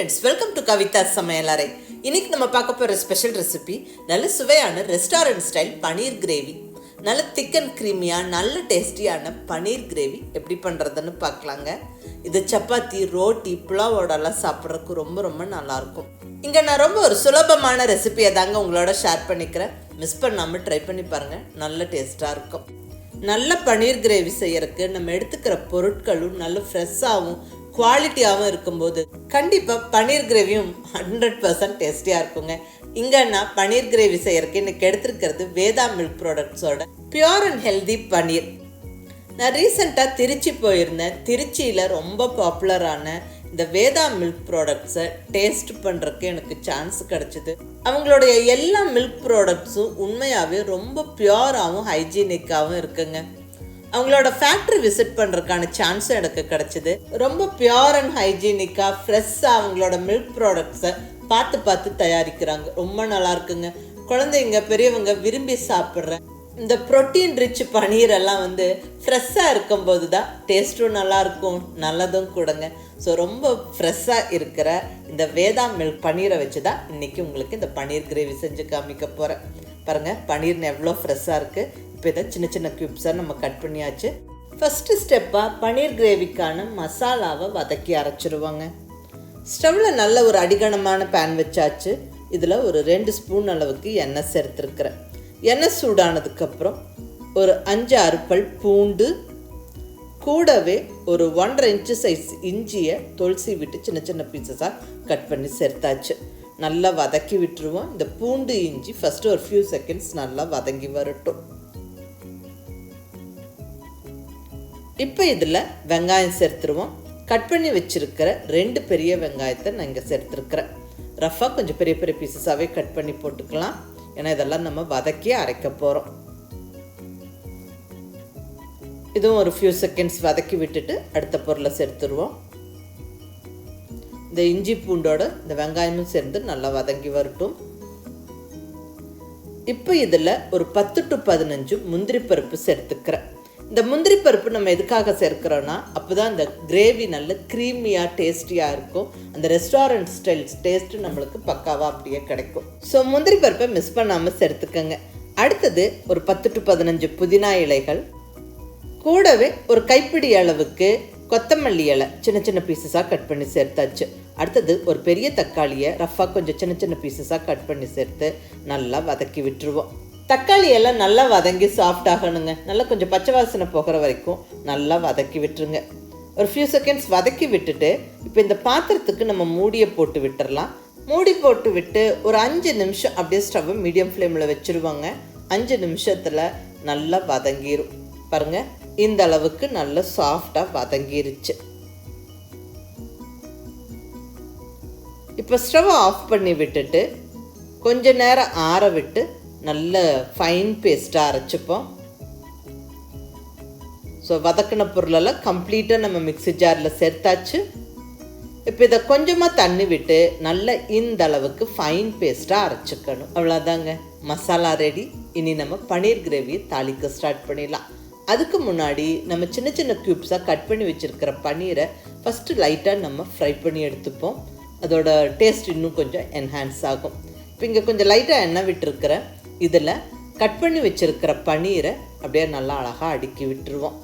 Friends welcome to Kavitha சமையலறை இன்னைக்கு நம்ம பார்க்க போகிற ஸ்பெஷல் ரெசிபி நல்ல சுவையான ரெஸ்டாரண்ட் ஸ்டைல் பனீர் கிரேவி. நல்ல திக் அண்ட் க்ரீமியாக நல்ல டேஸ்டியான பனீர் கிரேவி எப்படி பண்ணுறதுன்னு பார்க்கலாங்க. இது சப்பாத்தி ரோட்டி புலாவோடலாம் சாப்பிட்றதுக்கு ரொம்ப ரொம்ப நல்லாயிருக்கும். இங்கே நான் ரொம்ப ஒரு சுலபமான ரெசிபியை தாங்க உங்களோட ஷேர் பண்ணிக்கிறேன். மிஸ் பண்ணாமல் ட்ரை பண்ணி பாருங்கள் நல்ல டேஸ்ட்டாக இருக்கும். நல்ல பன்னீர் கிரேவி செய்யறதுக்கு நம்ம எடுத்துக்கிற பொருட்களும் நல்ல ஃப்ரெஷ்ஷாகவும் குவாலிட்டியாகவும் இருக்கும்போது கண்டிப்பாக பன்னீர் கிரேவியும் ஹண்ட்ரட் பர்சன்ட் டேஸ்டியாக இருக்குங்க. இங்கே நான் பன்னீர் கிரேவி செய்யறதுக்கு எனக்கு எடுத்துருக்கிறது வேதா மில்க் ப்ராடக்ட்ஸோட பியூர் அண்ட் ஹெல்தி பன்னீர் நான் ரீசெண்டாக திருச்சி போயிருந்தேன். திருச்சியில் ரொம்ப பாப்புலரான இந்த வேதா மில்க் ப்ராடக்ட்ஸை டேஸ்ட் பண்ணுறதுக்கு எனக்கு சான்ஸ் கிடச்சிது. அவங்களுடைய எல்லா மில்க் ப்ராடக்ட்ஸும் உண்மையாகவே ரொம்ப பியூராகவும் ஹைஜீனிக்காகவும் இருக்குங்க. அவங்களோட ஃபேக்ட்ரி விசிட் பண்ணுறதுக்கான சான்ஸும் எனக்கு கிடச்சிது. ரொம்ப பியூர் அண்ட் ஹைஜீனிக்காக ஃப்ரெஷ்ஷாக அவங்களோட மில்க் ப்ராடக்ட்ஸை பார்த்து பார்த்து தயாரிக்கிறாங்க. ரொம்ப நல்லா இருக்குங்க. குழந்தைங்க பெரியவங்க விரும்பி சாப்பிட்ற இந்த ப்ரோட்டீன் ரிச் பனீர் எல்லாம் வந்து ஃப்ரெஷ்ஷாக இருக்கும்போது தான் டேஸ்ட்டும் நல்லாயிருக்கும் நல்லதும் கூடங்க. ஸோ ரொம்ப ஃப்ரெஷ்ஷாக இருக்கிற இந்த வேதா மில்க் பன்னீரை வச்சு தான் இன்றைக்கி உங்களுக்கு இந்த பன்னீர் கிரேவி செஞ்சு காமிக்க போகிறேன் பாருங்கள் பன்னீர்னு எவ்வளோ ஃப்ரெஷ்ஷாக இருக்குது இப்போ இதை சின்ன சின்ன க்யூப்ஸாக நம்ம கட் பண்ணியாச்சு. ஃபஸ்ட்டு ஸ்டெப்பாக பன்னீர் கிரேவிக்கான மசாலாவை வதக்கி அரைச்சிருவாங்க. ஸ்டவ்வில் நல்ல ஒரு அடிகனமான பேன் வச்சாச்சு. இதில் ஒரு ரெண்டு ஸ்பூன் அளவுக்கு எண்ணெய் சேர்த்துருக்குறேன். எண்ணெய் சூடானதுக்கப்புறம் ஒரு அஞ்சு அறுப்பல் பூண்டு கூடவே ஒரு ஒன்றரை இன்ச்சு சைஸ் இஞ்சியை துளசி விட்டு சின்ன சின்ன பீசஸாக கட் பண்ணி சேர்த்தாச்சு. நல்லா வதக்கி விட்டுருவோம். இந்த பூண்டு இஞ்சி ஃபஸ்ட்டு ஒரு ஃபியூ செகண்ட்ஸ் நல்லா வதங்கி வரட்டும். இப்போ இதில் வெங்காயம் சேர்த்துருவோம். கட் பண்ணி வச்சுருக்கிற ரெண்டு பெரிய வெங்காயத்தை நான் இங்கே சேர்த்துருக்குறேன். ரஃபாக கொஞ்சம் பெரிய பெரிய பீசஸாகவே கட் பண்ணி போட்டுக்கலாம். ஏன்னா இதெல்லாம் நம்ம வதக்கி அரைக்க போகிறோம் இதுவும் ஒரு ஃபியூ செகண்ட்ஸ் வதக்கி விட்டுட்டு அடுத்த பொருளை சேர்த்துருவோம். இந்த இஞ்சி பூண்டோட இந்த வெங்காயமும் சேர்ந்து நல்லா வதங்கி வரட்டும். இப்போ இதில் ஒரு பத்து டு பதினஞ்சு முந்திரி பருப்பு சேர்த்துக்கிறேன். இந்த முந்திரி பருப்பு நம்ம எதுக்காக சேர்க்கிறோன்னா அப்போ தான் இந்த கிரேவி நல்ல க்ரீமியாக டேஸ்டியாக இருக்கும். அந்த ரெஸ்டாரண்ட் ஸ்டைல் டேஸ்ட்டு நம்மளுக்கு பக்காவாக அப்படியே கிடைக்கும். ஸோ முந்திரி பருப்பை மிஸ் பண்ணாமல் சேர்த்துக்கோங்க. அடுத்தது ஒரு பத்து டு பதினஞ்சு புதினா இலைகள். கூடவே ஒரு கைப்பிடி அளவுக்கு கொத்தமல்லி இலை சின்ன சின்ன பீசஸாக கட் பண்ணி சேர்த்தாச்சு. அடுத்தது ஒரு பெரிய தக்காளியை ரஃபாக கொஞ்சம் சின்ன சின்ன பீசஸாக கட் பண்ணி சேர்த்து நல்லா வதக்கி விட்டுருவோம். தக்காளி எல்லாம் நல்லா வதங்கி சாஃப்ட் ஆகணுங்க. நல்லா கொஞ்சம் பச்சை வாசனை போகிற வரைக்கும் நல்லா வதக்கி விட்டுருங்க. ஒரு ஃபியூ செகண்ட்ஸ் வதக்கி விட்டுட்டு இப்போ இந்த பாத்திரத்துக்கு நம்ம மூடியை போட்டு விட்டுறலாம். மூடி போட்டு விட்டு ஒரு அஞ்சு நிமிஷம் அப்படியே ஸ்டவ்வை மீடியம் ஃப்ளேமில் வச்சுருவாங்க. அஞ்சு நிமிஷத்தில் நல்லா வதங்கிரும். பாருங்கள் இந்த அளவுக்கு நல்லா சாஃப்டாக வதங்கிருச்சு. இப்போ ஸ்டவ் ஆஃப் பண்ணி விட்டுட்டு கொஞ்ச நேரம் ஆற விட்டு நல்ல ஃபைன் பேஸ்ட்டாக அரைச்சிப்போம். ஸோ வதக்கின பொருளெல்லாம் கம்ப்ளீட்டாக நம்ம மிக்ஸி ஜாரில் சேர்த்தாச்சு. இப்போ இதை கொஞ்சமாக தண்ணி விட்டு நல்ல இந்த அளவுக்கு ஃபைன் பேஸ்ட்டாக அரைச்சிக்கணும். அவ்வளோதாங்க மசாலா ரெடி இனி நம்ம பன்னீர் கிரேவியை தாளிக்க ஸ்டார்ட் பண்ணிடலாம். அதுக்கு முன்னாடி நம்ம சின்ன சின்ன க்யூப்ஸாக கட் பண்ணி வச்சுருக்கிற பன்னீரை ஃபஸ்ட்டு லைட்டாக நம்ம ஃப்ரை பண்ணி எடுத்துப்போம். அதோட டேஸ்ட் இன்னும் கொஞ்சம் என்ஹான்ஸ் ஆகும். இப்போ இங்கே கொஞ்சம் லைட்டாக எண்ணெய் விட்டுருக்கிறேன். இதில் கட் பண்ணி வச்சுருக்கிற பன்னீரை அப்படியே நல்லா அழகாக அடுக்கி விட்டுருவோம்.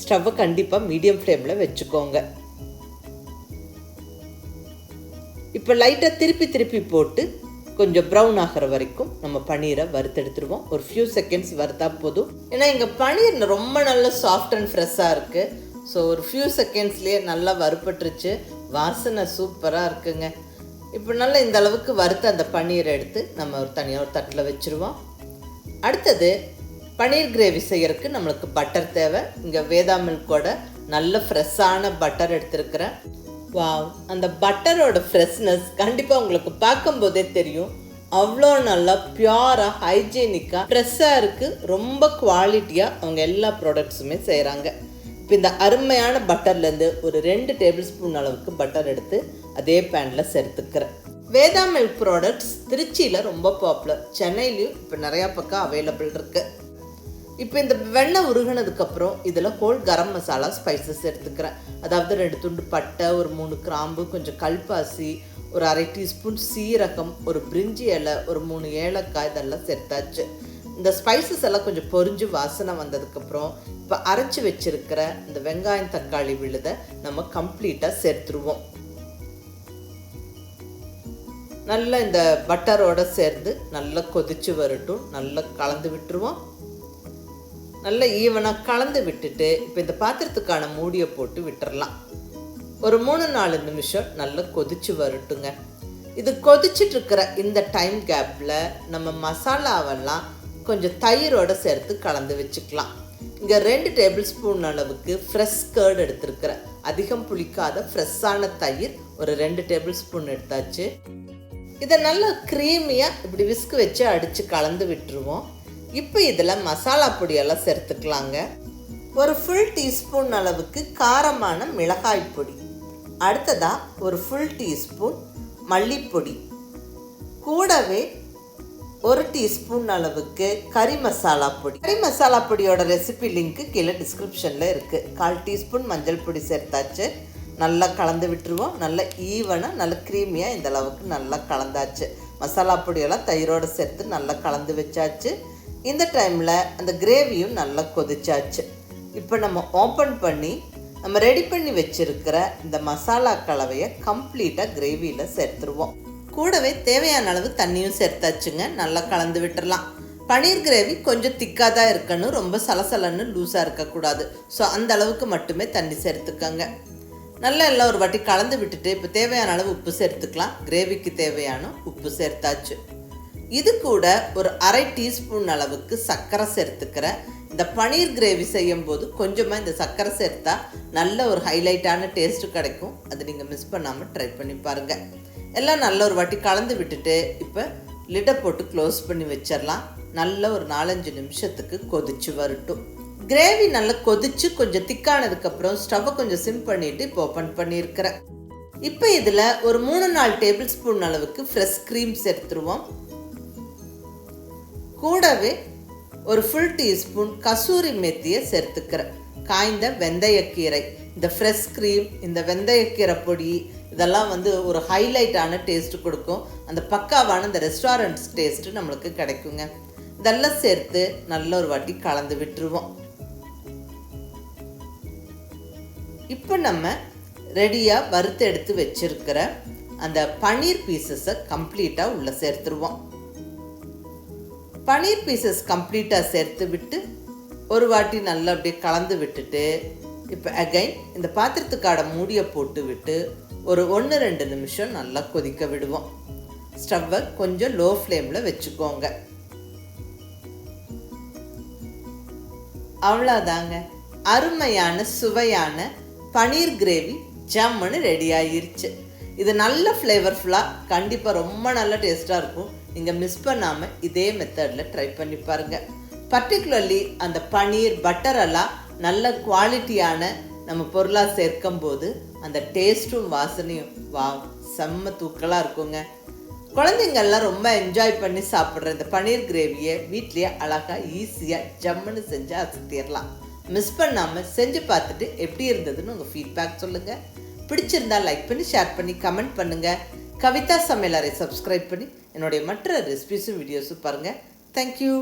ஸ்டவ்வை கண்டிப்பாக மீடியம் ஃப்ளேமில் வச்சுக்கோங்க. இப்போ லைட்டாக திருப்பி திருப்பி போட்டு கொஞ்சம் ப்ரௌன் ஆகிற வரைக்கும் நம்ம பன்னீரை வறுத்தெடுத்துருவோம். ஒரு ஃபியூ செகண்ட்ஸ் வறுத்தா போதும். ஏன்னா இங்கே பன்னீர் ரொம்ப நல்ல சாஃப்ட் அண்ட் ஃப்ரெஷ்ஷாக இருக்குது ஸோ ஒரு ஃபியூ செகண்ட்ஸ்லேயே நல்லா வறுப்பட்டுருச்சு வாசனை சூப்பராக இருக்குங்க. இப்போ நல்லா இந்த அளவுக்கு வறுத்த அந்த பன்னீரை எடுத்து நம்ம ஒரு தனியாக ஒரு தட்டில் வச்சுருவோம். அடுத்தது பன்னீர் கிரேவி செய்யறதுக்கு நம்மளுக்கு பட்டர் தேவை. இங்கே வேதா மில்கோட நல்ல ஃப்ரெஷ்ஷான பட்டர் எடுத்திருக்கிறேன். வாவ் அந்த பட்டரோட ஃப்ரெஷ்னஸ் கண்டிப்பாக உங்களுக்கு பார்க்கும்போதே தெரியும். அவ்வளோ நல்லா பியூராக ஹைஜீனிக்காக ஃப்ரெஷ்ஷாக இருக்குது ரொம்ப குவாலிட்டியாக அவங்க எல்லா ப்ராடக்ட்ஸுமே செய்கிறாங்க இப்போ இந்த அருமையான பட்டர்லேருந்து ஒரு ரெண்டு டேபிள் ஸ்பூன் அளவுக்கு பட்டர் எடுத்து அதே பேனில் சேர்த்துக்கிறேன். வேதா மில்க் ப்ராடக்ட்ஸ் திருச்சியில் ரொம்ப பாப்புலர் சென்னையிலையும் இப்போ நிறையா பக்கம் அவைலபிள் இருக்குது இப்போ இந்த வெண்ணெய் உருகினதுக்கப்புறம் இதில் ஹோல் கரம் மசாலா ஸ்பைசஸ் எடுத்துக்கிறேன். அதாவது ரெண்டு துண்டு பட்டை ஒரு மூணு கிராம்பு கொஞ்சம் கல்பாசி ஒரு அரை டீஸ்பூன் சீரகம் ஒரு பிரிஞ்சி இலை ஒரு மூணு ஏலக்காய் இதெல்லாம் சேர்த்தாச்சு இந்த ஸ்பைசஸ் எல்லாம் கொஞ்சம் பொரிஞ்சு வாசனை வந்ததுக்கப்புறம் இப்போ அரைச்சி வச்சுருக்கிற இந்த வெங்காயம் தக்காளி விழுதை நம்ம கம்ப்ளீட்டாக சேர்த்துருவோம் நல்லா இந்த பட்டரோட சேர்ந்து நல்லா கொதிச்சு வரட்டும். நல்லா கலந்து விட்டுருவோம். நல்லா ஈவனாக கலந்து விட்டுட்டு இப்போ இந்த பாத்திரத்துக்கான மூடியை போட்டு விட்டுறலாம். ஒரு மூணு நாலு நிமிஷம் நல்லா கொதிச்சு வரட்டுங்க. இது கொதிச்சுட்டு இருக்கிற இந்த டைம் கேப்பில் நம்ம மசாலாவெல்லாம் கொஞ்சம் தயிரோடு சேர்த்து கலந்து வச்சுக்கலாம். இங்கே ரெண்டு டேபிள் ஸ்பூன் அளவுக்கு ஃப்ரெஷ் கேர்டு எடுத்திருக்கிறேன். அதிகம் புளிக்காத ஃப்ரெஷ்ஷான தயிர். ஒரு ரெண்டு டேபிள் ஸ்பூன் எடுத்தாச்சு. இதை நல்லா க்ரீமியாக இப்படி விஸ்கு வச்சு அடித்து கலந்து விட்டுருவோம். இப்போ இதில் மசாலா பொடியெல்லாம் சேர்த்துக்கலாங்க. ஒரு ஃபுல் டீஸ்பூன் அளவுக்கு காரமான மிளகாய் பொடி. அடுத்ததாக ஒரு ஃபுல் டீஸ்பூன் மல்லிப்பொடி. கூடவே ஒரு டீஸ்பூன் அளவுக்கு கறி மசாலா பொடி. கறி மசாலா பொடியோட ரெசிபி லிங்க்கு கீழே டிஸ்கிரிப்ஷனில் இருக்குது கால் டீஸ்பூன் மஞ்சள் பொடி சேர்த்தாச்சு. நல்லா கலந்து விட்டுருவோம். நல்லா ஈவனாக நல்லா க்ரீமியாக இந்த அளவுக்கு நல்லா கலந்தாச்சு. மசாலா பொடியெல்லாம் தயிரோடு சேர்த்து நல்லா கலந்து வச்சாச்சு. இந்த டைமில் அந்த கிரேவியும் நல்லா கொதிச்சாச்சு. இப்போ நம்ம ஓப்பன் பண்ணி நம்ம ரெடி பண்ணி வச்சுருக்கிற இந்த மசாலா கலவையை கம்ப்ளீட்டாக கிரேவியில் சேர்த்துருவோம். கூடவே தேவையான அளவு தண்ணியும் சேர்த்தாச்சுங்க. நல்லா கலந்து விட்டுடலாம் பன்னீர் கிரேவி கொஞ்சம் திக்காக தான் இருக்கணும். ரொம்ப சலசலன்னு லூஸாக இருக்கக்கூடாது. ஸோ அந்த அளவுக்கு மட்டுமே தண்ணி சேர்த்துக்கங்க. நல்லா எல்லாம் ஒரு வாட்டி கலந்து விட்டுட்டு இப்போ தேவையான அளவு உப்பு சேர்த்துக்கலாம். கிரேவிக்கு தேவையான உப்பு சேர்த்தாச்சு. இது கூட ஒரு அரை டீஸ்பூன் அளவுக்கு சர்க்கரை சேர்த்துக்கிறேன். இந்த பனீர் கிரேவி செய்யும் போது கொஞ்சமாக இந்த சர்க்கரை சேர்த்தா நல்ல ஒரு ஹைலைட்டான டேஸ்ட்டு கிடைக்கும். அது நீங்கள் மிஸ் பண்ணாமல் ட்ரை பண்ணி பாருங்கள் எல்லாம் நல்ல ஒரு வாட்டி கலந்து விட்டுட்டு இப்போ லிட்டை போட்டு க்ளோஸ் பண்ணி வச்சிடலாம். நல்ல ஒரு நாலஞ்சு நிமிஷத்துக்கு கொதிச்சு வரட்டும். கிரேவி நல்லா கொதிச்சு கொஞ்சம் திக்கானதுக்கப்புறம் ஸ்டவ்வை கொஞ்சம் சிம் பண்ணிட்டு இப்போ ஓப்பன் பண்ணியிருக்கிறேன் இப்போ இதில் ஒரு மூணு நாலு டேபிள் ஸ்பூன் அளவுக்கு ஃப்ரெஷ் க்ரீம் சேர்த்துருவோம் கூடவே ஒரு ஃபுல் டீஸ்பூன் கசூரி மெத்தியை சேர்த்துக்கிறேன். காய்ந்த வெந்தயக்கீரை இந்த ஃப்ரெஷ் க்ரீம் இந்த வெந்தயக்கீரை பொடி இதெல்லாம் வந்து ஒரு ஹைலைட்டான டேஸ்ட் கொடுக்கும். அந்த பக்காவான இந்த ரெஸ்டாரண்ட்ஸ் டேஸ்ட்டு நம்மளுக்கு கிடைக்குங்க. இதெல்லாம் சேர்த்து நல்ல ஒரு வாட்டி கலந்து விட்டுருவோம். இப்போ நம்ம ரெடியாக வறுத்து எடுத்து வச்சிருக்கிற அந்த பன்னீர் பீசஸை கம்ப்ளீட்டாக உள்ளே சேர்த்துருவோம். பன்னீர் பீசஸ் கம்ப்ளீட்டாக சேர்த்து விட்டு ஒரு வாட்டி நல்லா அப்படியே கலந்து விட்டுட்டு இப்போ அகைன் இந்த பாத்திரத்துக்காட மூடியை போட்டு விட்டு ஒரு ஒன்று ரெண்டு நிமிஷம் நல்லா கொதிக்க விடுவோம். ஸ்டவ்வை கொஞ்சம் லோ ஃப்ளேமில் வச்சுக்கோங்க. அவ்வளோதாங்க அருமையான சுவையான பனீர் கிரேவி ஜம்முன்னு ரெடி ஆயிருச்சு. இது நல்ல ஃப்ளேவர்ஃபுல்லாக கண்டிப்பாக ரொம்ப நல்ல டேஸ்ட்டாக இருக்கும். நீங்கள் மிஸ் பண்ணாமல் இதே மெத்தடில் ட்ரை பண்ணி பாருங்கள் பர்டிகுலர்லி அந்த பனீர் பட்டர் எல்லாம் நல்ல குவாலிட்டியான நம்ம பொருளாக சேர்க்கும் போது அந்த டேஸ்ட்டும் வாசனையும் வா செம்ம தூக்கலாக இருக்குங்க. குழந்தைங்கள்லாம் ரொம்ப என்ஜாய் பண்ணி சாப்பிட்ற இந்த பன்னீர் கிரேவியை வீட்லேயே அழகாக ஈஸியாக ஜம்முன்னு செஞ்சு அசத்திடலாம் மிஸ் பண்ணாமல் செஞ்சு பார்த்துட்டு எப்படி இருந்ததுன்னு உங்கள் ஃபீட்பேக் சொல்லுங்கள் பிடிச்சிருந்தா லைக் பண்ணி ஷேர் பண்ணி கமெண்ட் பண்ணுங்கள் கவிதா சமையலரை சப்ஸ்கிரைப் பண்ணி என்னுடைய மற்ற ரெசிபிஸும் வீடியோஸும் பாருங்கள் தேங்க்யூ